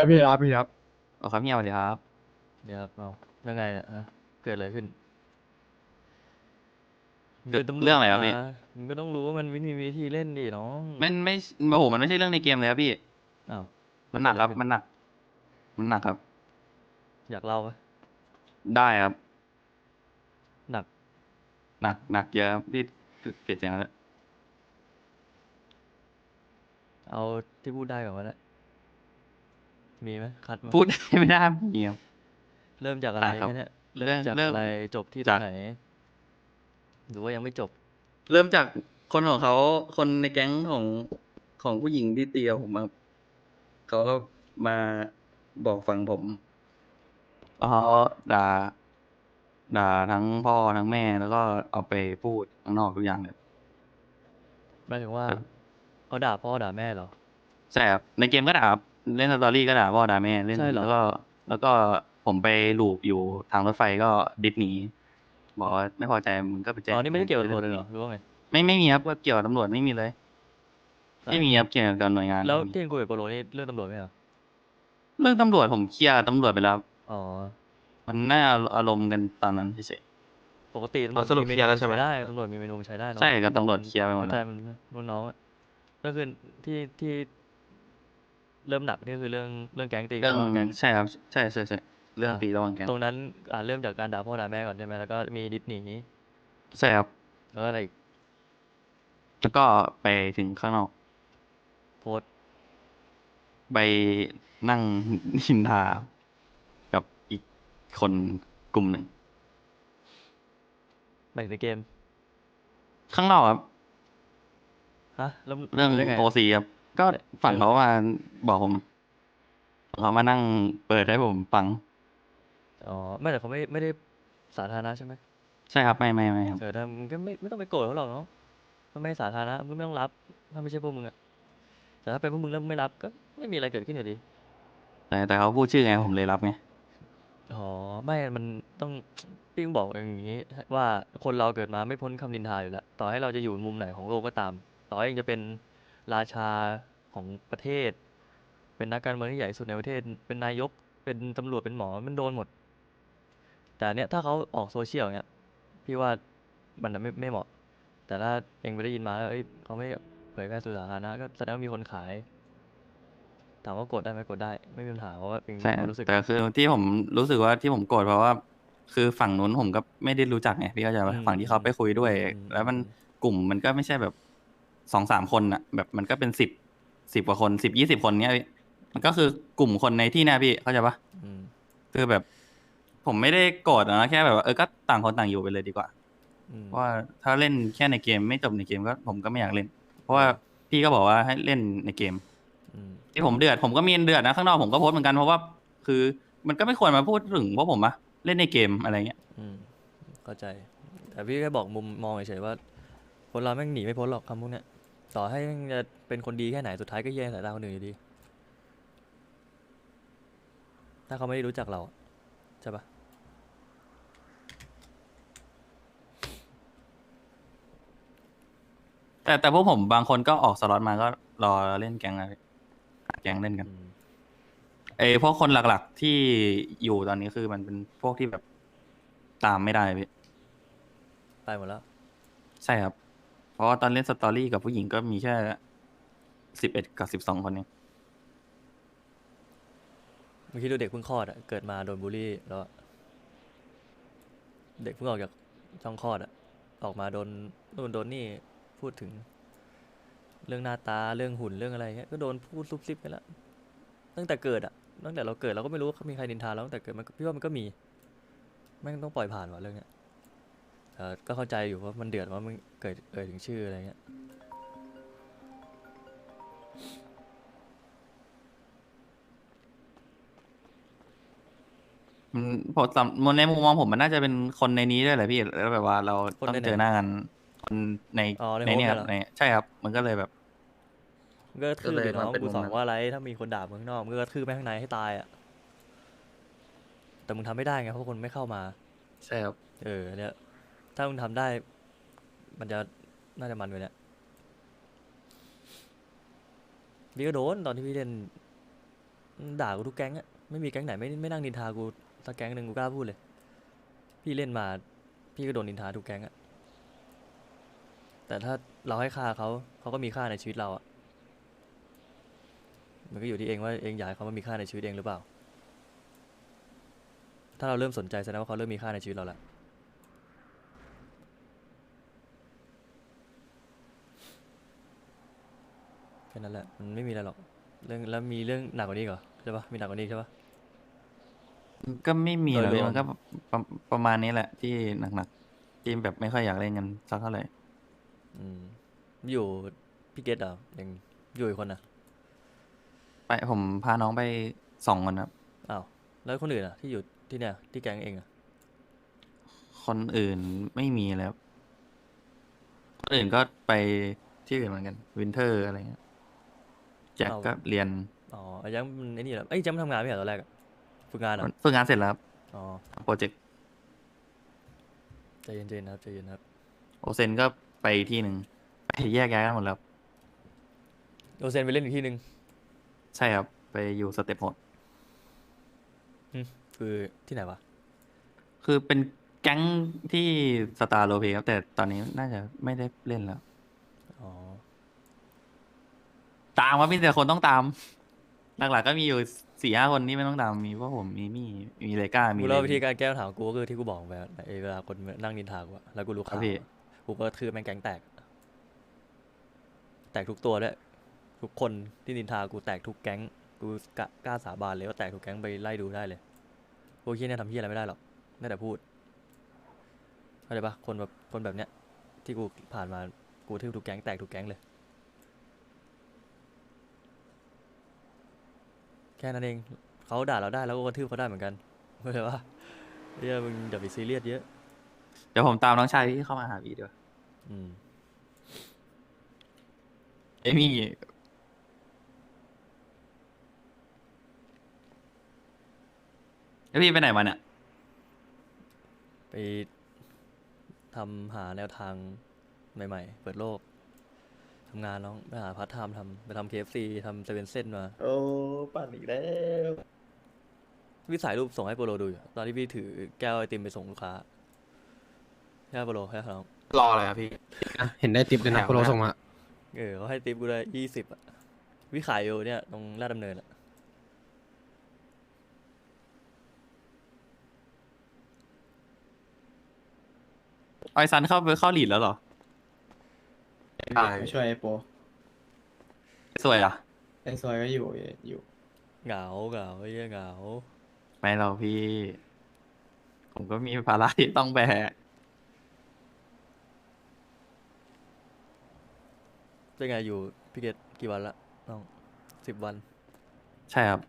ครับพี่ครับพี่ครับโอ้ครับเฮียสวัสดีครับ เดี๋ยวครับเอายังไงเนี่ยฮะเกิดอะไรขึ้นเกิดป็นตำวจเรื่องอะไรครับพี่ มามึงก็ต้องรู้ว่ามันวิธีวิธีเล่นดิน้องมันไม่โอ้โหมันไม่ใช่เรื่องในเกมเลยครับพี่ อ้าวมันหนักครับมันหนัก มันหนักครับ อยากเล่าปะได้ครับ หนักหนักหนักเยอะครับพี่เปลี่ยนเสียงแล้วเอาที่พูดได้ก่อนก็ได้ มีไหมคัดมาพูดไม่ได้เงียบเริ่มจากอะไรอะครับแค่เนี้ยเรื่องจากเริ่มอะไรจบที่ตรจาก งไหนหรือว่ายังไม่จบ เริ่มจากคนของเขาคนในแก๊งของของผู้หญิงที่เตียวผมมาเขาก็มาบอกฝั่งผมเขาด่าด่าทั้งพ่อทั้งแม่แล้วก็เอาไปพูดข้างนอกทุกอย่างเลย หมายถึงว่าครับ เขาด่าพ่อด่าแม่เหรอ ใช่ครับในเกมก็ด่าครับ เล่นสตอรี่ก็ด่าพ่อด่าแม่เล่นใช่เหรอ แล้วก็ แล้วก็ผมไปลูปอยู่ทางรถไฟก็ดิสหนีบอกว่าไม่พอใจมึงก็ไปแจ้งอ๋อนี่ไม่ได้เกี่ยวกับตำรวจเลยเหรอหรือว่าไง ไม่ไม่มีครับว่าเกี่ยวกับตำรวจไม่มีเลย ไม่มีครับเกี่ยวกับหน่วยงานแล้วไม่มีที่คุยกับโปโลนี่เรื่องตำรวจไหมเหรอเรื่องตำรวจผมเคลียร์กับตำรวจไปแล้วครับอ๋อ มันน่าอารมณ์กันตอนนั้นเฉย ปกติตำรวเอาจสรุปมีเคลียร์แล้วใช่ไหมได้ตำรวจมีเมนูใช้ได้เนอะใช่กับตำรวจเคลียร์ไปหมดแล้วใช่มันรุ่นน้องอะก็คือที่ที่ เริ่มหนักนี่คือเรื่องเรื่องแก๊งตีเรื่องกันแก๊งใช่ครับใช่ใช่ใช่เรื่องอะตีระหว่างแก๊งตรงนั้นอ่าเริ่มจากการด่าพ่อด่าแม่ก่อนใช่ไหมแล้วก็มีดิสนีย์ใช่ครับแล้วก็อะไรอีกแล้วก็ไปถึงข้างนอกโพสต์ไปนั่งนินทากับอีกคนกลุ่มหนึ่งไปในเกม ข้างนอกครับฮะแล้วเรื่องได้ไงโอซีครับ ก็ฝั่งเขามาบอกผมเขามานั่งเปิดให้ผมฟัง อ๋อไม่แต่เขาไม่ไม่ได้สาธารณะใช่ไหมใช่ครับไม่ไม่ไม่ครับ เออถ้ามึงก็ไม่ไม่ต้องไปโกรธเขาหรอกเนาะมันไม่สาธารณะมึงไม่ต้องรับ ถ้าไม่ใช่พวกมึงอะแต่ถ้าเป็นพวกมึงแล้วมึงไม่รับก็ไม่มีอะไรเกิดขึ้นอยู่ดี แต่แต่เขาพูดชื่อไงผมเลยรับไงอ๋อไม่มันต้องพี่ต้องบอกอย่างนี้ ว่าคนเราเกิดมาไม่พ้นคำนินทาอยู่แล้ว ต่อให้เราจะอยู่มุมไหนของโลกก็ตาม ต่อให้เองจะเป็น ราชาของประเทศ เป็นนักการเมืองที่ใหญ่ที่สุดในประเทศ เป็นนายก เป็นตำรวจ เป็นหมอ มันโดนหมด แต่เนี้ยถ้าเขาออกโซเชียลเนี้ย พี่ว่ามันไม่ไม่เหมาะ แต่ถ้าเองไปได้ยินมาแล้วเอ้ยเขาไม่เผยแพร่สู่สาธารณะก็แสดงว่ามีคนขาย ถามว่ากดได้ไหมกดได้ ไม่มีปัญหาเพราะว่าเป็นใช่ความรู้สึก แต่คือที่ผมรู้สึกว่าที่ผมโกรธเพราะว่า คือฝั่งนู้นผมก็ไม่ได้รู้จักไงพี่เข้าใจปะอืมฝั่งที่เขาไปคุยด้วยอืมแล้วมันอืมกลุ่มมันก็ไม่ใช่แบบ สองสามคนอะแบบมันก็เป็นสิบสิบกว่าคนสิบยี่สิบคนเนี้ยพี่มันก็คือกลุ่มคนในที่เนี้ยพี่เข้าใจปะอืมคือแบบ ผมไม่ได้โกรธนะแค่แบบว่าเออก็ต่างคนต่างอยู่ไปเลยดีกว่าอืมเพราะว่าถ้าเล่นแค่ในเกมไม่จบในเกมก็ผมก็ไม่อยากเล่น เพราะว่าพี่ก็บอกว่าให้เล่นในเกมอืมที่ผมเดือดผมก็มีเดือดนะข้างนอกผมก็โพสต์เหมือนกันเพราะว่า คือมันก็ไม่ควรมาพูดถึงพวกผมอะเล่นในเกมอะไรเงี้ยอืมเข้าใจ แต่พี่แค่บอกมุมมองเฉยๆว่าคนเราแม่งหนีไม่พ้นหรอกคำพวกเนี้ย ต่อให้แม่งจะเป็นคนดีแค่ไหนสุดท้ายก็แย่งสายตาคนอื่นอยู่ดี ถ้าเขาไม่ได้รู้จักเราใช่ปะแต่แต่พวกผมบางคนก็ออกสล็อตมาก็รอเล่นแกงอะไรแกงเล่นกันอืมไอ้พวกคนหลักๆที่อยู่ตอนนี้คือมันเป็นพวกที่แบบตามไม่ได้พี่ไปหมดแล้ว ใช่ครับเพ ราะว่าตอนเล่นสตอรี่กับผู้หญิงก็มีแค่สิบเอ็ดกับสิบสองคนเองเมื่อกี้ดูเด็กเพิ่งคลอดอะเกิดมาโดนบูลลี่แล้วอะเด็กเพิ่งออกจากช่องคลอดอะออกมาโดนโดนโดนนี่พูดถึง เรื่องหน้าตาเรื่องหุ่นเรื่องอะไรเงี้ยก็โดนพูดซุบซิบไปแล้วตั้งแต่เกิดอะตั้งแต่เราเกิดเราก็ไม่รู้ว่ามีใครนินทาเราตั้งแต่เกิดมันพี่ว่ามันก็มีแม่งต้องปล่อยผ่านว่ะเรื่องเนี้ย ก็เข้าใจอยู่ว่ามันเดือดว่ามันเกิดเอ่ยถึงชื่ออะไรเงี้ยมันผมสำในมุมมองผมมันน่าจะเป็นคนในนี้ด้วยแหละพี่แล้วแบบว่าเราคนต้องในไหนเจอหน้ากันคนในอ๋อในในเนี่ยคโฮรับมเนี่ยเหรอในใช่ครับ มันก็เลยแบบมึงก็กระทืบก็เลยเดี๋ยวน้องมาเป็นกูมุมสอนนั้น ว่าอะไรถ้ามีคนด่ามึงข้างนอกมึงก็กระทืบไปข้างในให้ตายอะแต่มึงทำไม่ได้ไงเพราะคนไม่เข้ามา ใช่ครับ เออเนี่ย ถ้ามึงทำได้ มันจะน่าจะมันไปเนี่ยพี่ก็โดนตอนที่พี่เล่นด่ากูทุกแก๊งอะไม่มีแก๊งไหนไม่ไม่นั่งนินทากูสักแก๊งหนึ่งกูกล้าพูดเลย พี่เล่นมา พี่ก็โดนนินทาทุกแก๊งอะแต่ถ้าเราให้ค่าเขาเขาก็มีค่าในชีวิตเราอะมันก็อยู่ที่เองว่าเองอยากให้เขามามีค่าในชีวิตเองหรือเปล่า ถ้าเราเริ่มสนใจแสดงว่าเขาเริ่มมีค่าในชีวิตเราแล้ว แค่นั้นแหละ มันไม่มีอะไรหรอก เรื่องแล้วมีเรื่องหนักกว่านี้อีกเหรอใช่ปะมีหนักกว่านี้อีกใช่ปะ ก็ไม่มีหรอกโดยรวพี่มมันก็ประประมาณนี้แหละ ที่หนักๆที่แบบไม่ค่อยอยากเล่นกันสักเท่าไหร่อืม อยู่พี่เกตเหรอยังอยู่อีกคนนะไปผมพาน้องไปสองคนครับ อ้าวแล้วคนอื่นอะ ที่อยู่ที่เนี่ยที่แก๊งเองอะคนอื่นไม่มีแล้วคนอื่นก็ไปที่อื่นเหมือนกัน วินเทอร์อะไรเงี้ยแจ็คก็เรียน อ๋อไอ้ยังมันไอ้นี่เหรอไอ้ยยังไม่ทำงานไม่เหรอตอนแรกอะฝึกงานเหรอฝึกงานเสร็จแล้วครับอ๋อโปรเจกต์ใจเย็นๆนะครับใจเย็นนะครับ โอเซนก็ไปที่หนึ่งไปแยกย้ายกันหมดแล้วโอเซนไปเล่นอีกที่หนึ่งใช่ครับ ไปอยู่สเต็ปโหดคือที่ไหนวะ คือเป็นแก๊งที่สตาร์โลเพครับแต่ตอนนี้น่าจะไม่ได้เล่นแล้ว อ๋อ ตามว่ามีแต่คนต้องตาม หลักๆก็มีอยู่สี่ห้าคนที่ไม่ต้องตามมีพวกผมมีมี่มีเลก้ามีกูเลเล่าวิธีการแก้ปัญหาของกูก็คือที่กูบอกไปอะไอ้เวลาคนนั่งนินทากูอะแล้วกูรู้ครัข่าบวพี่อะกูก็คือแม่งแก๊งแตก แตกทุกตัวด้วยทุกคนที่นินทากูแตกทุกแก๊งกูกะกล้าสาบานเลยว่าแตกทุกแก๊งไปไล่ดูได้เลยพวกที่เนี่ยทำที่อะไรไม่ได้หรอกได้แต่พูดเข้าใจปะคนแบบคนแบบเนี้ยที่กูผ่านมากูทึ่ทุกแก๊งแตกทุกแก๊งเลย แค่นั้นเองเขาด่าเราได้แล้วก็กระทืบเขาได้เหมือนกันเข้าใจปะเฮียมึงอย่าไปซีเรียสเยอะ เดี๋ยวผมตามน้องชายที่เข้ามาหาพี่ด้วยอืมเอ้ยมี่แล้วพี่ไปไหนมาเนี่ย ไปทำหาแนวทางใหม่ ๆ เปิดโลก ทำงานน้องไปหาพาร์ทไทม์ทำไปทำเคฟซีทำเซเว่นเส้นมาโอ้ปั่นอีกแล้วพี่สายรูปส่งให้โปโลดูอยู่ตอนที่พี่ถือแก้วไอติมไปส่งลูกค้าใช่ปะโปโลใช่ครับน้องรออะไรครับพี่อะเห็นได้ติปเลยนะแถวโปรนะส่งมาเออเขาให้ติปกูเลยยี่สิบอะพี่ขายอยู่เนี่ยตรงลาดดำเนินอะไอซันเข้าไปเข้าหลีดแล้วเหรอ ได้ช่วยไอ้โปรสวยเหรอะไอ้ซอยก็อยู่อยู่เหงาเหงาไอ้เหี้ยเหงา ไม่เราพี่ ผมก็มีภาระที่ต้องแบกเป็นไงอยู่พี่เกตกี่วันละน้องสิบวัน ใช่ครับ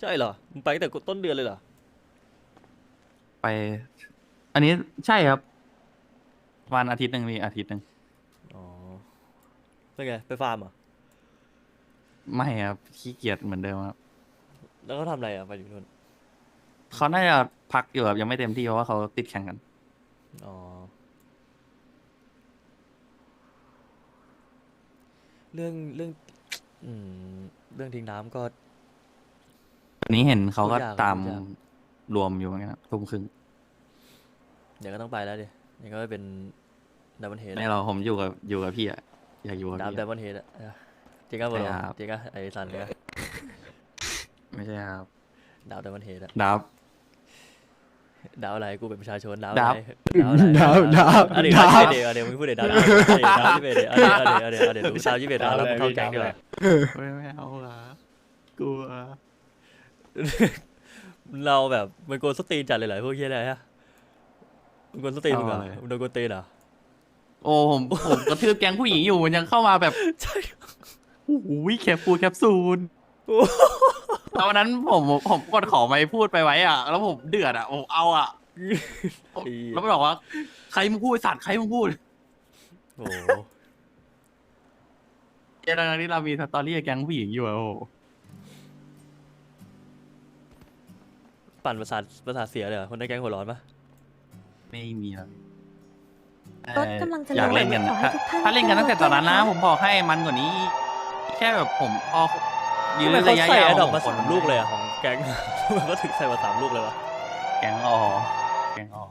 ใช่เหรอมึงไปตั้งแต่ต้นเดือนเลยเหรอ ไป อันนี้ใช่ครับวันอาทิตย์หนึ่งมีอาทิตย์หนึ่งอ๋อ เป็นไง ไปฟาร์มเหรอะไม่ครับขี้เกียจเหมือนเดิมครับแล้วเขาทำอะไรอะไปอยู่นู่น เขาน่าจะพักอยู่ครับยังไม่เต็มที่เพราะว่าเขาติดแข่งกัน อ๋อ เรื่องเรื่อง อืม เรื่องทิ้งน้ำก็ วันนี้เห็นเขาก็พูดยากตามพูดยากรวมอยู่เหมือนกันครับทุ่มครึ่งเดี๋ยวก็ต้องไปแล้วดิยังก็เป็นดับเบิลเฮดไม่เราผมอยู่กับอยู่กับพี่อะ อยากอยู่กับดับพี่ดับอะเบิลเฮดอะจริงก็บอลใช่ครับ จริงก็ไอ้ซันเนี่ยไม่ใช่ครับดาวดับเบิลเฮดอะดับ ดาวอะไรกูเป็นประชาชนดาวดัอะบไรดาวอะไรดาวดาวอันนี้ดาดาว วเดี๋ยวเดี๋ยวมึงพูดเดี๋ยวดาวดาวดาวยี่สิบเอ็ดเดี๋ยวเดี๋ยวเดี๋ยวเดี๋ยวเดี๋ยวดูดาวยี่สิบเอ็ดดาวแล้วมึงเข้าแก๊งดีกว่าไม่ไม่เอาละกลัวเราแบบมันโกนสตรีนจัดเลยเหรอพวกเฮียอะไรฮะมันโกนสตรีนมึงเหรอมึงโดนโกนตีนเหรอ โอ้ผมผมกระทืบแก๊งผู้หญิงอยู่มันยังเข้ามาแบบใช่โอ้โหแคปฟูลแคปซูลตอนนั้นผมผมกดขอไม่พูดไปไว้อะ แล้วผมเดือดอะผมเอาอะผมแล้วมันบอกว่า ใครมึงพูดไอ้สัตว์ใครมึงพูดโอ้โหเจ้าหน้าที่เรามีสตอรี่กับแก๊งผู้หญิงอยู่อะโอ้โหปั่นประสาทประสาทเสียเลยเหรอคนในแก๊งหัวร้อนปะไม่มีแล้ว รถกำลังจะอยากลงเล่นกันขอให้ถ้าทุกท่านถ้าเล่นกันตั้งแต่ตอนนั้นนะเข้าใจผมบอกให้มันกว่านี้ แค่แบบผมพอยื้ทำอไมเขาระยะใส่ยาวอะดอกขมาองคนสามลูกเลยอะของแก๊งทำไมเขาถึงใส่มาสามลูกเลยวะแกงออแกงออ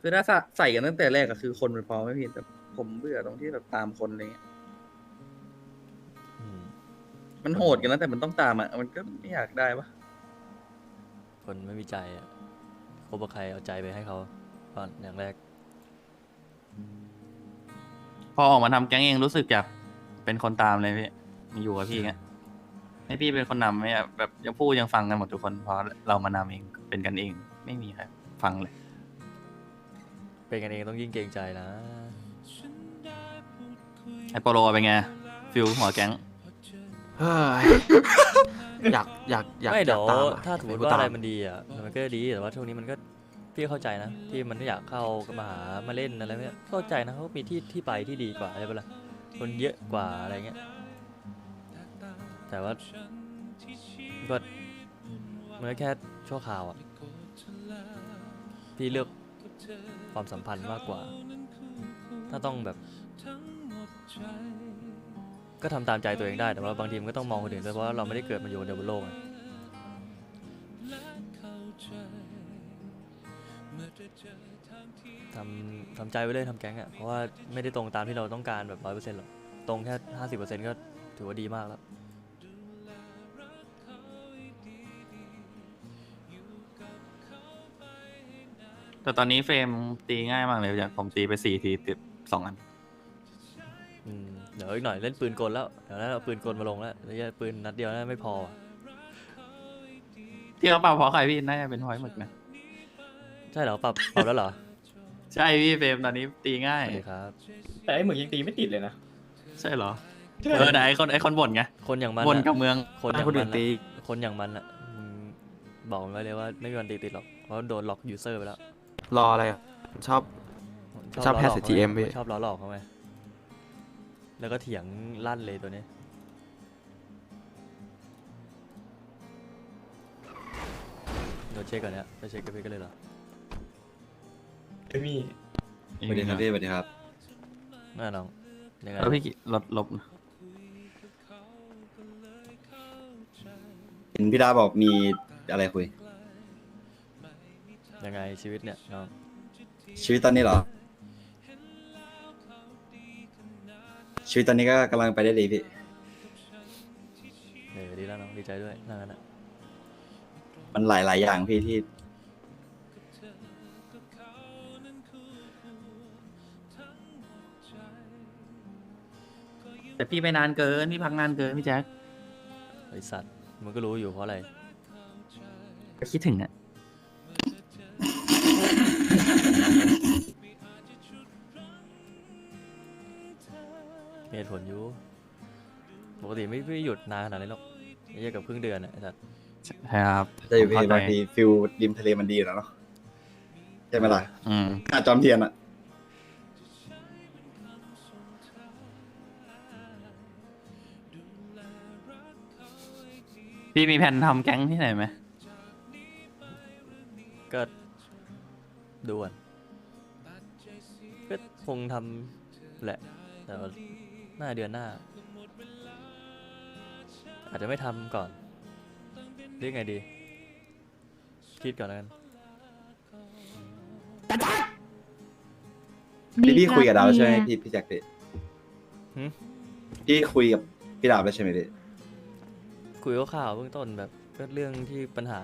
คือถ้าใส่กันตั้งแต่แรกก็คือคนมันพอไม่ผิดแต่ผมเบื่อตรงที่แบบตามคนอะไรเงี้ยอืมมันโหดกันแล้วแต่มันต้องตามอะ มันก็ไม่อยากได้ปะ คนไม่มีใจอะคบกับใครเอาใจไปให้เขาก่อนอย่างแรก พอออกมาทำแก๊งเองรู้สึกอยากเป็นคนตามเลยพี่มาอยู่กับพี่เงี้ยให้พี่เป็นคนนำไม่อะแบบยังพูดยังฟังกันหมดทุกคนเพราะเรามานำเองเป็นกันเอง ไม่มีใครฟังเลยเป็นกันเองต้องยิ่งเกรงใจนะ ไอโปโลเป็นไงฟิลหัวแก๊ง เฮ้ย อยากอยากอยากไม่อยาเดี๋ยกวตามอะถ้าสมมติยกว่าอะไรตมันดีอะมันก็ดีแต่ว่าช่วงนี้มันก็พี่เข้าใจนะ ที่มันไม่อยากเข้ามาหามาเล่นอะไรเงี้ยเข้าใจนะเขามีที่ที่ไปที่ดีกว่าใช่ปะล่ะคนเยอะกว่าอะไรเงี้ยแต่ว่าก็มันก็แค่ชั่วคราวอะพี่เลือกความสัมพันธ์มากกว่า ถ้าต้องแบบ ก็ทำตามใจตัวเองได้แต่ว่าบางทีมันก็ต้องมองคนอื่นด้วยเพราะว่าเราไม่ได้เกิดมาอยู่เดียวบนโลกไงทำทำใจไว้เลยทำแก๊งอะเพราะว่าไม่ได้ตรงตามที่เราต้องการแบบร้อยเปอร์เซ็นต์หรอกตรงแค่ห้าสิบเปอร์เซ็นต์ก็ถือว่าดีมากแล้วแต่ตอนนี้เฟรมตีง่ายมากเลยอย่างผมตีไปสี่ทีติดสองอัน อืม เดี๋ยวอีกหน่อยเล่นปืนกลแล้วเดี๋ยวนั้นเอาปืนกลมาลงแล้วแล้วจะปืนนัดเดียวน่าไม่พอว่ะที่เขาเป่าเพราะใครพี่น่าจะเป็นพอยหมึกนะใช่เหรอปรับปรับแล้วเหรอใช่พี่เฟรมตอนนี้ตีง่าสย วัสดีครับ แต่ไอ้หมึกยังตีไม่ติดเลยนะ ใช่เหรอเออไหนไอคนไอคนบ่นไงคนอย่างมันบ่นอะกับเมืองคนอให้ย่างคนมัอื่นนอะตีคนอย่างมันอะมึงบอกมันไว้เลยว่าไม่มีวันตีติดหรอกเพราะโดนล็อกยูเซอร์ไปแล้วรออะไรอะชอบ ชอบล้แค่หลก CTM เขาไงพี่ ชอบล้อหลอกเขาไง แล้วก็เถียงลั่นเลยตัวนี้เดี๋ยวเช็คก่อนเนี่ยไปเช็คกับพี่กันเลยเหรอเอ้ยมี่สวัสดีครับพี่สวัสดีครับน่าน้องยังไงแล้วพี่กิลดลบเห็นพี่ดาบอกมีอะไรคุย ยังไงชีวิตเนี่ยน้องชีวิตตอนนี้เหรอ ชีวิตตอนนี้ก็กำลังไปได้ดีพี่ เออดีแล้วน้องดีใจด้วยนั่นน่ะมันหลายหลายๆอย่างพี่ที่ แต่พี่ไปนานเกินพี่พักนานเกินพี่แจ็คไอสัตว์มันก็รู้อยู่เพราะอะไรก็คิดถึงอะ นานขนาดนี้หรอกไม่ใช่กับครึ่งเดือนอะไอ้สัตว์ใช่ครับจะอยู่ผมพี่เข้าใจบางทีฟิลริมทะเลมันดีอยู่แล้วเนาะใช่ไหมล่ะอืมหาดจอมเทียนอะพี่มีแผนทำแก๊งที่ไหนไหมก็ดูก่อนก็คงทำแหละแต่ว่าหน้าเดือนหน้า อาจจะไม่ทำก่อนหรือไงดี คิดก่อนแล้วกันพี่พี่คุยกับดาวแล้วใช่ไหมพี่พี่แจ็คพี่หึพี่คุยกับพี่ดาวแล้วใช่ไหมพี่คุยข่าวๆเบื้องต้นแบบก็เรื่องที่ปัญหา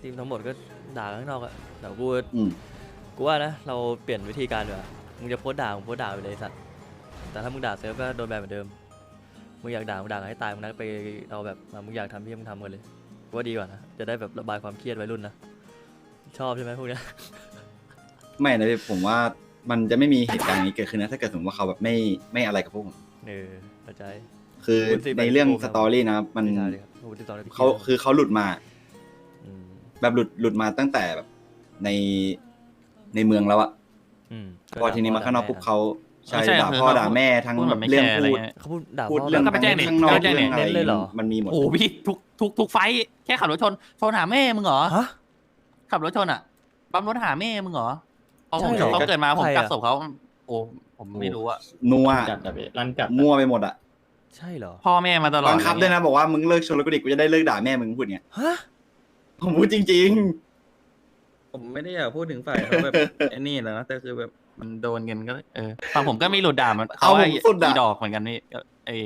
ทีมทั้งหมดก็ด่ากันข้างนอกอะแต่กูอืมกูว่านะ เราเปลี่ยนวิธีการดีกว่ามึงจะโพสต์ด่ามึงโพสต์ด่าไปเลยไอ้สัตว์แต่ถ้ามึงด่าเซิร์ฟก็โดนแบนเหมือนเดิม มึงอยากด่ามึงด่ากันให้ตายมึงนัดไปเอาแบบอะมึงอยากทำพี่มึงทำกันเลยกูว่าดีกว่านะจะได้แบบระบายความเครียดวัยรุ่นนะชอบใช่ไหมพวกเนี้ย ไม่นะพี่ผมว่ามันจะไม่มีเหตุการณ์อย่างนี้เกิดขึ้นนะถ้าเกิดสมมติว่าเขาแบบไม่ไม่อะไรกับพวกผม เออเข้าใจ คือขอบคุณสิในเรื่องขอบคุณสตอรี่นะมันไม่ใช่เลยครับพูดที่ตอนนี้เขาคือเขาหลุดมา มแบบหลุดหลุดมาตั้งแต่แบบในในเมืองแล้วอะอืมพอทีนี้มาข้างนอกปุ๊บเขา ใช่ไม่ใช่ด่าคือพ่อเขาด่าแม่ทั้งพูดแบแบบบไม่เรื่องแคร์อะไรพูดเงี้ยเขาพูดด่าพูดพ่อเรื่องก็ไปแจ้งดิข้างนอกก็ไปแจ้งดิเรื่องอะไรเน้นเลยเหรอมันมีหมดโอ้โหพี่ทุกทุกทุกไฟท์แค่ขับรถชนชนหาแม่มึงเหรอฮะขับรถชนอะปั๊มรถหาแม่มึงเหรอพอผมใช่เหรอเขาเกิดมาผมใครอะกักศพเขาโอ้ผมไม่รู้อะนัวจัดอะพี่รันจัดอะมั่วไปหมดอะใช่เหรอพ่อแม่มาตลอดบังคับด้วยนะบอกว่ามึงเลิกชนแล้วกูดิกูจะได้เลิกด่าแม่มึงพูดเงี้ยฮะผมพูดจริงผมไม่ได้อยากพูดถึงฝ่ายเขาแบบไอ้นี่แหละนะแต่คือแบบ มันโดนกันก็เออฝั่งผมก็มีหลุดด่ามันเอาผมสุดอะอีดอกเหมือนกันนี่ก็ไอ้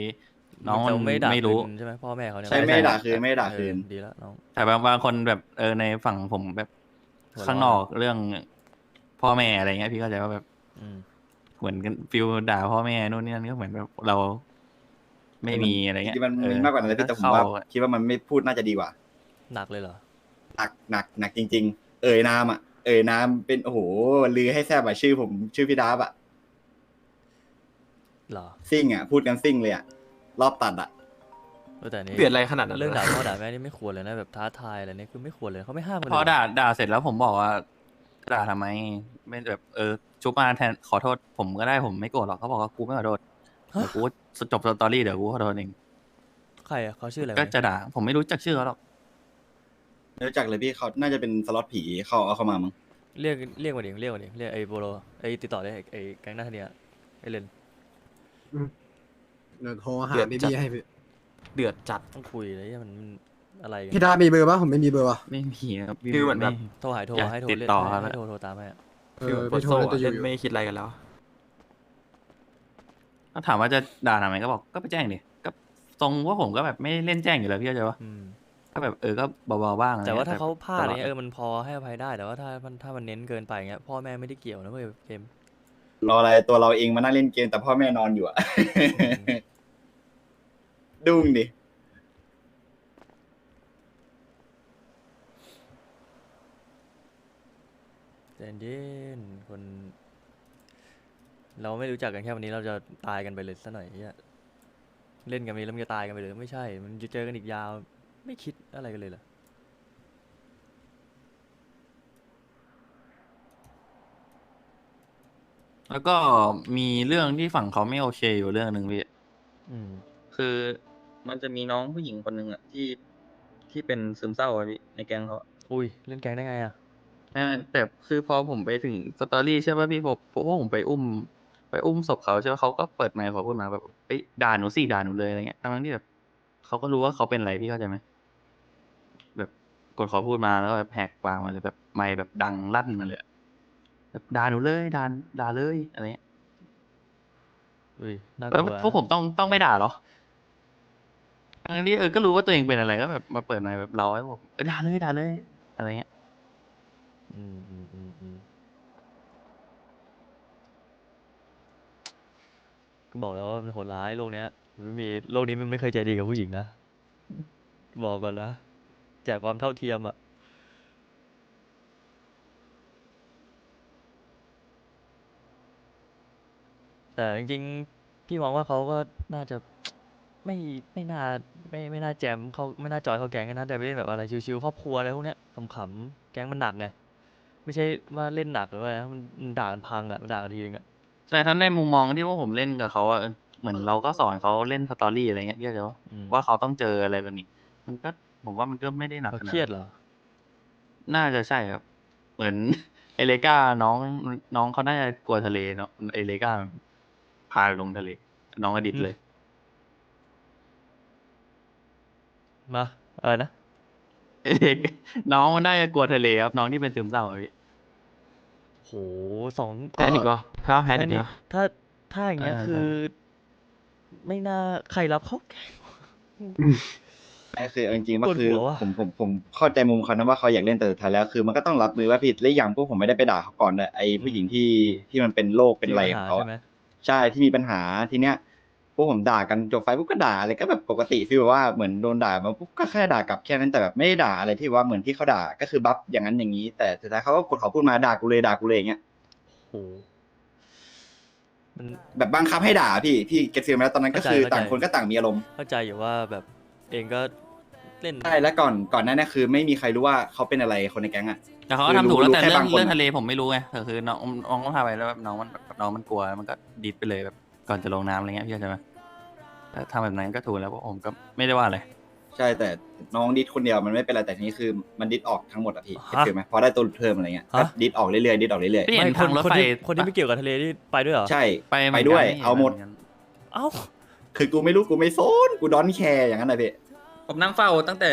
น้องมันจะไม่ด่าไม่รู้ คืนใช่ไหมพ่อแม่เขาเนี่ยใช่ไม่ได้ด่าคืนไม่ได้ด่าคืน เออดีแล้วน้อง แต่บางบางคนแบบเออในฝั่งผมแบบหัวเราะ ข้างนอกเรื่องพ่อแม่อะไรเงี้ยพี่เข้าใจว่าแบบอืมเหมือนกันฟิลด่าพ่อแม่นู่นนี่นั่นก็เหมือนแบบเรา ไม่มีอะไรๆจเงี้ยริงๆมันเออมีมากกว่านั้นเลยพี่แต่ผมเข้ว่าคิดว่ามันไม่พูดน่าจะดีกว่าหนักเลยเหรอ หนักหนักหนักจริง ๆ เอ่ยนามอะเอ่ยนามเป็นโอ้โหลือให้แซ่บอะชื่อผมชื่อพี่ดาบอะเหรอซิ่งอะพูดกันซิ่งเลยอะรอบตัดอะเออแต่นี่เปลี่ยนอะไรขนาดนั้นเรื่องวะด่าพ่อด่าแม่นี่ไม่ควรเลยนะแบบท้าทายอะไรเนี่ยคือไม่ควรเลยเขาไม่ห้ามกันเลยพอเหรอด่าด่าเสร็จแล้วผมบอกว่าด่าทำไมไม่แบบเออชุบมาแทนขอโทษผมก็ได้ผมไม่โกรธหรอกเขาบอกว่ากูไม่ขอโทษเดี๋ยวกูจบสตอรี่เดี๋ยวกูขอโทษเองใครอะเขาชื่ออะไรวก็เนี่ยจะด่าผมไม่รู้จักชื่อเขาหรอก ไม่รู้จักเลยพี่เขาน่าจะเป็นสล็อตผีเขาเอาเข้ามามั้งเรียกเรียกมาดิเรียกมาดิเรียกไอ้โบโลไอ้ติดต่อได้ไอ้ไอ้แก๊งหน้าทะเนียไอ้เลนเดี๋ยวโทรหาเดือดบีจัดบีให้พี่เดือดจัดต้องคุยเลยมันมันอะไรกันพี่ดามีเบอร์ปะผมไม่มีเบอร์วะไม่มีครับคือเหมือนแบบโทรหายโทรอยากให้โทรติดเล่นต่อให้ครับให้โทรโทรตามให้อะเอคืออปวดพี่โทรโซ่น่าจะอเล่ยู่นไม่คิดอะไรกันแล้วถ้าถามว่าจะด่าทำไมก็บอกก็ไปแจ้งดิก็ตรงว่าผมก็แบบไม่เล่นแจ้งอยู่แล้วพี่เข้าใจปะอืม ก็แบบเออก็เบาๆบ้างอะไรแต่ว่าถ้างี้ยเขาพลาดอะไรตเงี้ยเออมันพอให้อภัยได้แต่ว่าถ้ามันถ้ามันเน้นเกินไปเงี้ยพ่อแม่ไม่ได้เกี่ยวนะเว้ยเกมรออะไรตัวเราเองมานั่งเล่นเกมแต่พ่อแม่นอนอยู่อะดุ้งดิใจเย็นคน เราไม่รู้จักกันแค่วันนี้เราจะตายกันไปเลยซะหน่อยเหียเล่นกันไปแล้วมันจะตายกันไปเลยไม่ใช่ มันจะเจอกันอีกยาว ไม่คิดอะไรกันเลยเหรอแล้วก็มีเรื่องที่ฝั่งเขาไม่โอเคอยู่เรื่องหนึ่งพี่อืม คือมันจะมีน้องผู้หญิงคนหนึ่งอะที่ที่เป็นซึมเศร้าอะพี่ในแก๊งเขาอะอุ้ยเล่นแก๊งได้ไงอะอ่าแต่คือพอผมไปถึงสตอรี่ใช่ป่ะพี่ผมเพราะว่าผมไปอุ้ม ไปอุ้มศพเขาใช่ป่ะเขาก็เปิดไมค์ขอพูดมาแบบเอ้ยด่าหนูสิด่าหนูเลยอะไรเงี้ยทั้งที่แบบเขาก็รู้ว่าเขาเป็นอะไรพี่เข้าใจไหมแบบก ดขอพูดมาแล้วแบบแหกปากมาเลยแบบไมค์แบบดังลั่นมาเลยอะแบบด่าหนูเลยด่าด่าเลยอะไรเงี้ยอุ้ยน่ากแล้วลัวพวกผมต้องต้องไม่ด่าเหรอทั้งที่เออก็รู้ว่าตัวเองเป็นอะไรก็แบบมาเปิดไมค์แบบเราให้ผมเออด่าเลยด่าเลย อะไรเงี้ยอืมอืมอืมอืมก็บอกแล้วว่ามันโหดร้ายโลกเนี้ยมันไม่มีโลกนี้มันไม่เคยใจดีกับผู้หญิงนะ บอกก่อนนะ แจกความเท่าเทียมอะแต่จริงๆ พี่มองว่าเขาก็น่าจะไม่ไม่น่าไม่ไม่น่าแจมเขาไม่น่าจอยเขาแก๊งกันนะแต่ไปเล่นแบบอะไรชิวๆครอบครัวอะไรพวกเนี้ยขำๆแก๊งมันหนักไงไม่ใช่ว่าเล่นหนักหรือว่ามันมันด่ากันพังอะมันด่ากันทีนึงอะแต่ถ้าในมุมมองที่ว่าผมเล่นกับเขาอะเออเหมือนเราก็สอนเขาเล่นสตอรี่อะไรเงี้ยพี่เข้าใจปะอืม ว่าเขาต้องเจออะไรแบบนี้ มันก็ ผมว่ามันก็ไม่ได้หนักเขาขนาดเครียดเหรอ น่าจะใช่ครับ เหมือนเอเลกาน้องน้องเขาน่าจะกลัวทะเลเนาะเอเลกาพาลงทะเล น้องอดิตอืมเลย มาอะไรนะเอเลกน้องมันน่าจะกลัวทะเลครับ น้องที่เป็นซึมเศร้าอะพี่โหสองแพ้อีกก็ถ้าแพ้อีกนี่เนาะถ้าถ้าอย่างเงี้ยเออคือ ไม่น่าใครรับเขาแก๊ง ไม่คือเอาจริงๆว่าปวดคือหัวว่ะ ผมผมผมเข้าใจมุมเขานะว่าเขาอยากเล่นแต่สุดท้ายแล้วคือมันก็ต้องรับมือว่าผิดและอีกอย่างพวกผมไม่ได้ไปด่าเขาก่อนเลยไอ้ผู้หญิงที่ที่มันเป็นโรคเป็นอะไรมีขปัองญหาเขาใช่อะไหมใช่ที่มีปัญหาทีเนี้ยพวกผมด่ากันจบไฟปุ๊บก็ด่าอะไรก็แบบปกติฟีลแบบว่าเหมือนโดนด่ามาปุ๊บก็แค่ด่ากลับแค่นั้นแต่แบบไม่ได้ด่าอะไรที่ว่าเหมือนที่เขาด่าก็คือบัฟอย่างนั้นอย่างนี้ แต่สุดท้ายเขาก็กดขอพูดมาด่ากูเลยด่ากูเลยอย่างเงี้ยโหมัน แบบบังคับให้ด่าพี่พี่เก็ตฟีลไหมแล้วตอนนั้นก็คือเข้าใจ ต่างคนก็ต่างมีอารมณ์เข้าใจอยู่ว่าแบบ เองก็เล่นใช่แล้วก่อนก่อนหน้านี้คือ ไม่มีใครรู้ว่าเขาเป็นอะไรคนในแก๊งอะแต่เขาก็คือทำถูกแล้วรู้แต่แค่เรื่องบางคน เรื่องทะเลผมไม่รู้ไงแต่คือน้องน้องก็พาไปแล้วแบบน้องมันแบบน้องมันกลัวมันก็ดิดไปเลยแบบก่อนจะลงน้ำอะไรเงี้ยพี่เข้าใจไหมถ้าทำแบบนั้นก็ถูกแล้วเพราะผมก็ไม่ได้ว่าอะไรใใช่แต่น้องดิดคนเดียวมันไม่เป็นไรแต่ทีนี้คือมันดิดออกทั้งหมดอะพี่ฮะคือไหมพอได้ตัวหลุดเพิ่มอะไรเงี้ยฮะก็ดิดออกเรื่อยๆดิดออกเรื่อยพี่เห็นไม่คทานงรถคนไฟที่คนที่ไม่เกี่ยวกับทะเลนี่ไปด้วยเหรอ ๆใช่ ไปเหมืไปอนกันด้วยพี่เอาหมดนกันเอ้า คือกูไม่รู้กูไม่โซนกูดอนแคร์อย่างนั้นเลยพี่ผมนั่งเฝ้าตั้งแต่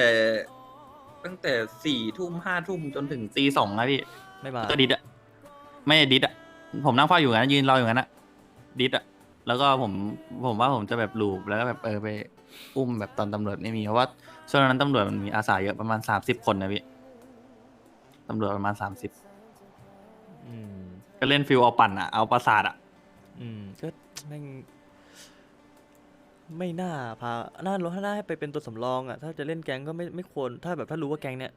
ตั้งแต่สี่ทุ่มห้าทุ่มจนถึงตีสองนะพี่ไม่มาก็ดิดอะไม่ได้ดิดอะผมนั่งเฝ้าอยู่งั้นยืนรออยู่งั้นอะดิดอะแล้วก็ผมผมว่าผมจะแบบลูบแล้วก็แบบเออไปอุ้มแบบตอนตำรวจไม่มีเพราะว่าช่วงนั้นตำรวจมันมีอาสาเยอะประมาณสามสิบคนนะพี่ตำรวจประมาณสามสิบอืมก็เล่นฟิลเอาปั่นอะเอาประสาทอะอืมก็แม่ง ไม่น่าพาน่ารู้ถ้าน่าให้ไปเป็นตัวสำรองอะ ถ้าจะเล่นแก๊งก็ไม่ไม่ควร ถ้าแบบถ้ารู้ว่าแก๊งเนี้ย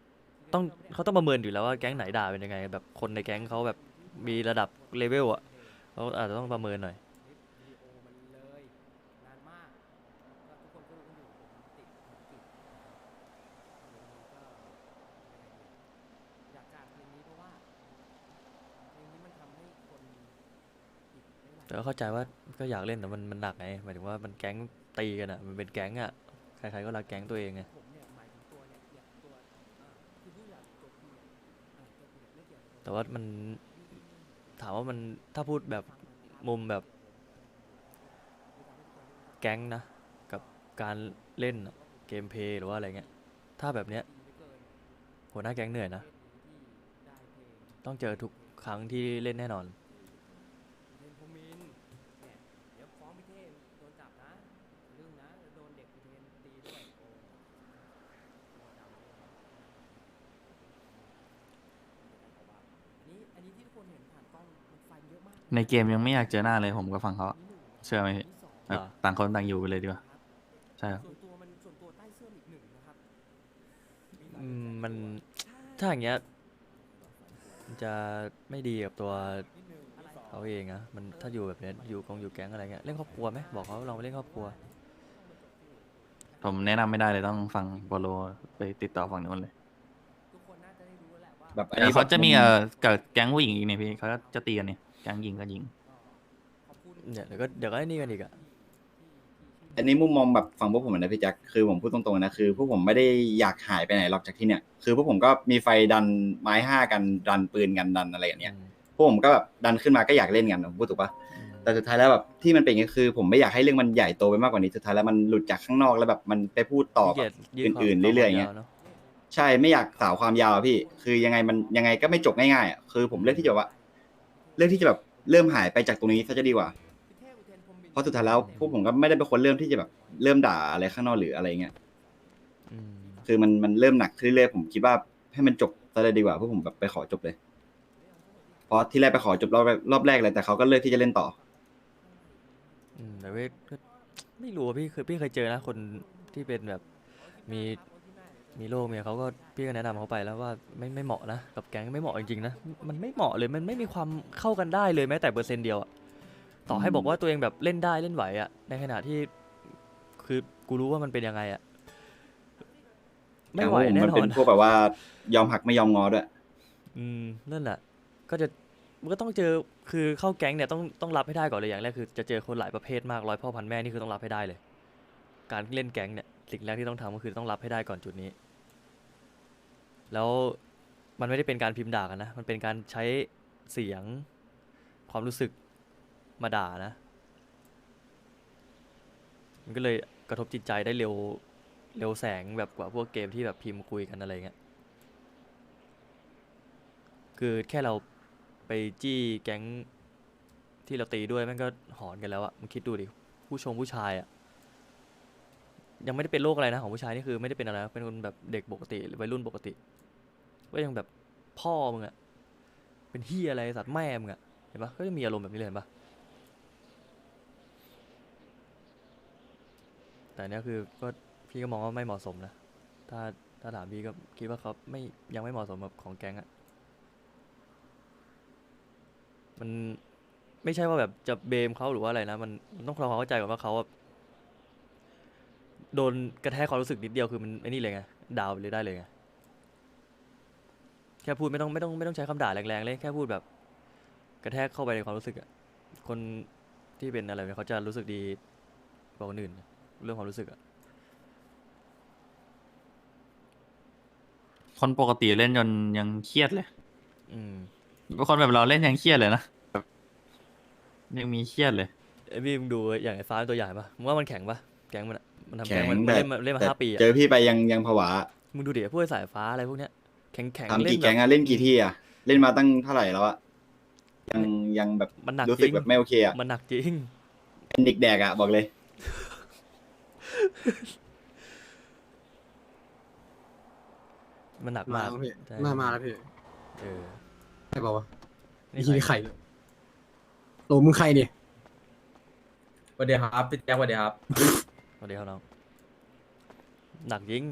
ต้องเขาต้องประเมินอยู่แล้วว่าแก๊งไหนด่าเป็นยังไง แบบคนในแก๊งเขาแบบมีระดับเลเวลอะเขาอาจจะต้องประเมินหน่อยแต่ก็เข้าใจว่าก็อยากเล่นแต่มันมันหนักไงหมายถึงว่ามันแก๊ง ตีกันอะมันเป็นแก๊งอะใครๆก็รักแก๊งตัวเองไงแต่ว่ามันถามว่ามันถ้าพูดแบบมุมแบบแก๊งนะ กับการเล่นเกมเพลย์หรือว่าอะไรเงี้ย ถ้าแบบเนี้ยหัวหน้าแก๊งเหนื่อยนะ ต้องเจอทุกครั้งที่เล่นแน่นอน ในเกมยังไม่อยากเจอหน้าเลยผมกับฝั่งเขาอะเชื่อไหมพี่แบบอ่า ต่างคนต่างอยู่ไปเลยดีกว่าใช่ครับอืมมันถ้าอย่างเงี้ยมันจะไม่ดีกับตัวเขาเองนะมันถ้าอยู่แบบเนี้ยอยู่กองอยู่แก๊งอะไรเงี้ยเล่นครอบครัวไหมบอกเขาลองไปเล่นครอบครัว ผมแนะนำไม่ได้เลยต้องฟังโปโลไปติดต่อฝั่งนู้นเลยแบบอันเดี๋ยนี้วเขาจะมีแบบเอ่อกับแก๊งผู้หญิงอีกเนี่ยพี่เขาจะตีกันเนี่ย แก๊งหญิงกับหญิง เนี่ยเดี๋ยวก็เดี๋ยวก็ไอ้นี่กันอีกอะอันนี้มุมมองแบบฝั่งพวกผมนะพี่แจ็คคือผมพูดตรงๆนะคือพวกผมไม่ได้อยากหายไปไหนหรอกจากที่เนี่ยคือพวกผมก็มีไฟดันไม้ห้ากันดันปืนกันดันอะไรอย่างเงี้ยอืมพวกผมก็แบบดันขึ้นมาก็อยากเล่นกันผมพูดถูกปะอืมแต่สุดท้ายแล้วแบบที่มันเป็นอย่างนี้คือ ผมไม่อยากให้เรื่องมันใหญ่โตไปมากกว่านี้สุดท้ายแล้วมันหลุดจากข้างนอกแล้วแบบมันไปพูดต่อขี้กัเกียบจยืดความอื่นๆต่เรื่อยๆอย่างเงี้ยวเนอะใช่ไม่อยากสาวความยาวอะพี่ คือยังไงมันยังไงก็ไม่จบง่ายๆอะคือผมเลือกที่จะว่า เลือกที่จะแบบเริ่มหายไปจากตรงนี้ซะจะดีกว่า เพราะสุดท้ายแล้วพวกผมก็ไม่ได้เป็นคนเริ่มที่จะแบบเริ่มด่าอะไรข้างนอกหรืออะไรเงี้ยอืมคือมันมันเริ่มหนักขึ้นเรื่อยๆผมคิดว่าให้มันจบซะเลยดีกว่าพวกผมแบบไปขอจบเลยเพราะที่แรกไปขอจบรอบแรกรอบแรกเลยแต่เขาก็เลือกที่จะเล่นต่อ อืมแต่เว้ยก็ไม่รู้อะพี่เคยพี่เคยเจอนะคนที่เป็นแบบมี มีโรคเมียเขาก็พี่ก็แนะนำเขาไปแล้วว่าไม่ไม่เหมาะนะกับแก๊งไม่เหมาะจริงๆนะมันไม่เหมาะเลยมันไม่มีความเข้ากันได้เลยแม้แต่เปอร์เซ็นต์เดียวอะต่อให้อืมบอกว่าตัวเองแบบเล่นได้เล่นไหวอะในขณะที่ คือกูรู้ว่ามันเป็นยังไงอะไม่ไหวอย่างแน่พวกผมมันนอเป็นนพวกแบบว่ายอมหักไม่ยอมงอด้วย อืมนั่นแหละก็จะมันก็ต้องเจอคือเข้าแก๊งเนี่ยต้องต้องรับให้ได้ก่อนเลยอย่างแรกคือจะเจอคนหลายประเภทมากร้อยพ่อพันแม่นี่คือต้องรับให้ได้เลย การเล่นแก๊งเนี่ย สิ่งแรกที่ต้องทำก็คือต้องรับให้ได้ก่อนจุดนี้ แล้วมันไม่ได้เป็นการพิมพ์ด่ากันนะ มันเป็นการใช้เสียงความรู้สึกมาด่านะ มันก็เลยกระทบจิตใจได้เร็วเร็วแสงแบบกว่าพวกเกมที่แบบพิมพ์คุยกันอะไรเงี้ย คือแค่เราไปจี้แก๊งที่เราตีด้วยม่งก็หอนกันแล้วอะมึงคิดดูดิ ผู้ชงผู้ชายอะ ยังไม่ได้เป็นโรคอะไรนะของผู้ชายนี่คือไม่ได้เป็นอะไรนะเป็นคนแบบเด็กปกติหรือวัยรุ่นปกติ ก็ยังแบบพ่อมึงอะเป็นเฮียอะไรสัตว์แม่มึงอะเห็นปะก็จะมีอารมณ์แบบนี้เลยเห็นปะแต่เนี้ยคือก็พี่ก็มองว่าไม่เหมาะสมนะ ถ้าถ้าถามพี่ก็คิดว่าเขาไม่ยังไม่เหมาะสมกับของแก๊งอะมันไม่ใช่ว่าแบบจะเบมเขาหรือว่าอะไรนะ มันมันต้องทำความเข้าใจก่อนว่าเขาอะ โดนกระแทกความรู้สึกนิดเดียวคือมันไอ้นี่เลยไงดาวไปเลยได้เลยไงแค่พูดไม่ต้องไม่ต้องไม่ต้องใช้คำด่าแรงๆเลยแค่พูดแบบ กระแทกเข้าไปในความรู้สึกอะคนที่เป็นอะไรเนี่ยเขาจะรู้สึกดีกว่าคนอื่นเรื่องความรู้สึกอะคนปกติเล่นจนยังเครียดเลยอืมคนแบบเราเล่นยังเครียดเลยนะแบบยังมีเครียดเลยไอ้พี่มึงดูอย่างไอ้ฟ้าเป็นตัวอย่างปะมึงว่ามันแข็งปะ แก๊งมันอะมันทำแข็แก๊งงมันมันแต่เล่นมาเล่นมาแต่ห้าปีอะเจอพี่ไปยังยังผวา มึงดูดิพวกไอ้สายฟ้าอะไรพวกเนี้ยแข็งแข็งทำเล่นกี่แบแก๊งบอะเล่นกี่ที่อะเล่นมาตั้งเท่าไหร่แล้วอะยังยังแบบมันหนักรู้สึจกริงแบบไม่โอเคอะมันหนักจริงเป็นเด็กแดกอะบอกเลย มันหนักมามากแล้วพี่ใช่มามาแล้วพี่เออใครบอกว่านี่ไอ้ที่ไข่โหลมึงใครเนี่ยสวัสดีครับพี่แจ๊คสวัสดีครับ สวัสดีครับน้องหนักจริง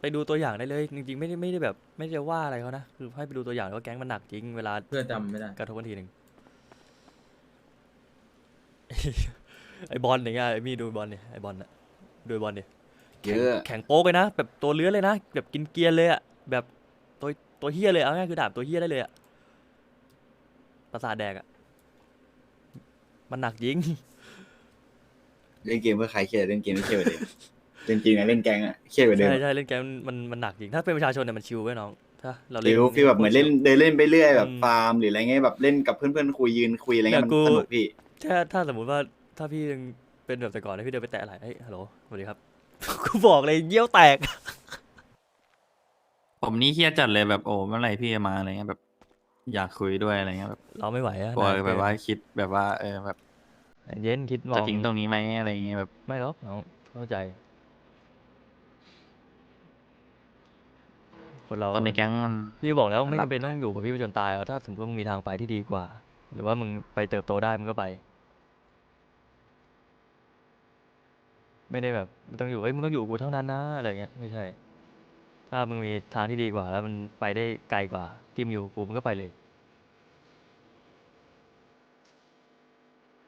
ไปดูตัวอย่างได้เลย จริงๆไม่ได้ไม่ได้แบบ ไม่ได้ว่าอะไรเขานะคือให้ไปดูตัวอย่างว่าแก๊งมันหนักจริงเวลาเพื่อนจำไม่ได้ กระทบกันทีหนึ่ง ไอบอลอย่างเงี้ยไอมี่ดูบอลเนี่ยไอบอลอะดูบอลเนี่ยเยอะแข็งโป๊กเลยนะแบบตัวเลื้อนเลยนะแบบกินเกรียนเลยอะแบบตัวตัวเฮี้ยเลยเอาง่ายๆคือดาบตัวเฮี้ยได้เลยอะประสาทแดกอะมันหนักจริง เล่นเกมเพื่อใครเครียดเล่นเกมไม่เครียดกว่าเดิมเล่นจริงอะเล่นแก๊งอะเครียดกว่าเดิมใช่อะใช่เล่นแกมมันมันหนักจริงถ้าเป็นประชาชนเนี่ยมันชิลไว้น้องถ้าเราเล่นฟิลฟีลแบบเหมือนเล่นเดินเล่นไปเรื่อยแบบอืมฟาร์มหรืออะไรเงี้ยแบบเล่นกับเพื่อนๆคุยยืนคุยอะไรเงี้ยมันแต่กูสนุกพี่ถ้าถ้าสมมุติว่าถ้าพี่ยังเป็นแบบแต่ก่อนนะพี่เดินไปแตะอะไรเฮ้ยฮัลโหลสวัสดีครับกูบอกเลยเยี่ยวแตก ผมนี่เครียดจัดเลยแบบโอ้เมื่อไหร่พี่จะมาอะไรเงี้ยแบบ อยากคุยด้วยอะไรเงี้ยแบบเราไม่ไหวอะกลัวนนเกินแบบว่าคิดแบบว่าเออแบบ เย็นคิดมอจะงทิ้งตรงนี้ไหมอะไรเงี้ยแบบ ไม่หรอกน้องเข้าใจ คนเรา คนในแก๊งมัน พี่บอกแล้วไม่รับจำเป็นต้องอยู่กับพี่ไปจนตายเอาถ้าสมมติว่ามึงมีทางไปที่ดีกว่า หรือว่ามึงไปเติบโตได้มึงก็ไป ไม่ได้แบบไม่ต้องอยู่เอ้ยมึงต้องอยู่กับกูเท่านั้นนะอะไรเงี้ยไม่ใช่ ถ้ามึงมีทางที่ดีกว่า แล้วมันไปได้ไกลกว่าที่มึงอยู่กับกูมึงก็ไปเลย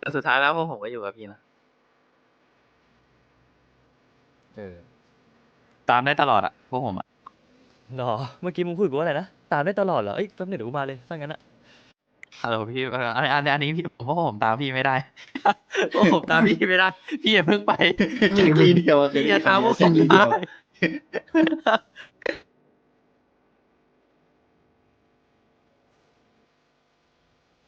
แต่สุดท้ายแล้วพวกผมก็อยู่กับพี่นะเออ ตามได้ตลอดอะพวกผมอะหรอ เมื่อกี้มึงพูดกูว่าอะไรนะ ตามได้ตลอดเหรอ เอ้ยแป๊บนึงเดี๋ยวกูมาเลยถ้างั้นอะฮัลโหลพี่เอออันอันอันนี้พี่ผมว่าผมตามพี่ไม่ได้พวกผมตามพี่ไม่ได้ พี่อย่าเพิ่งไปแค่ทีเดียวอะพี่อย่าตามพวกผมแค่ทีเดียวได้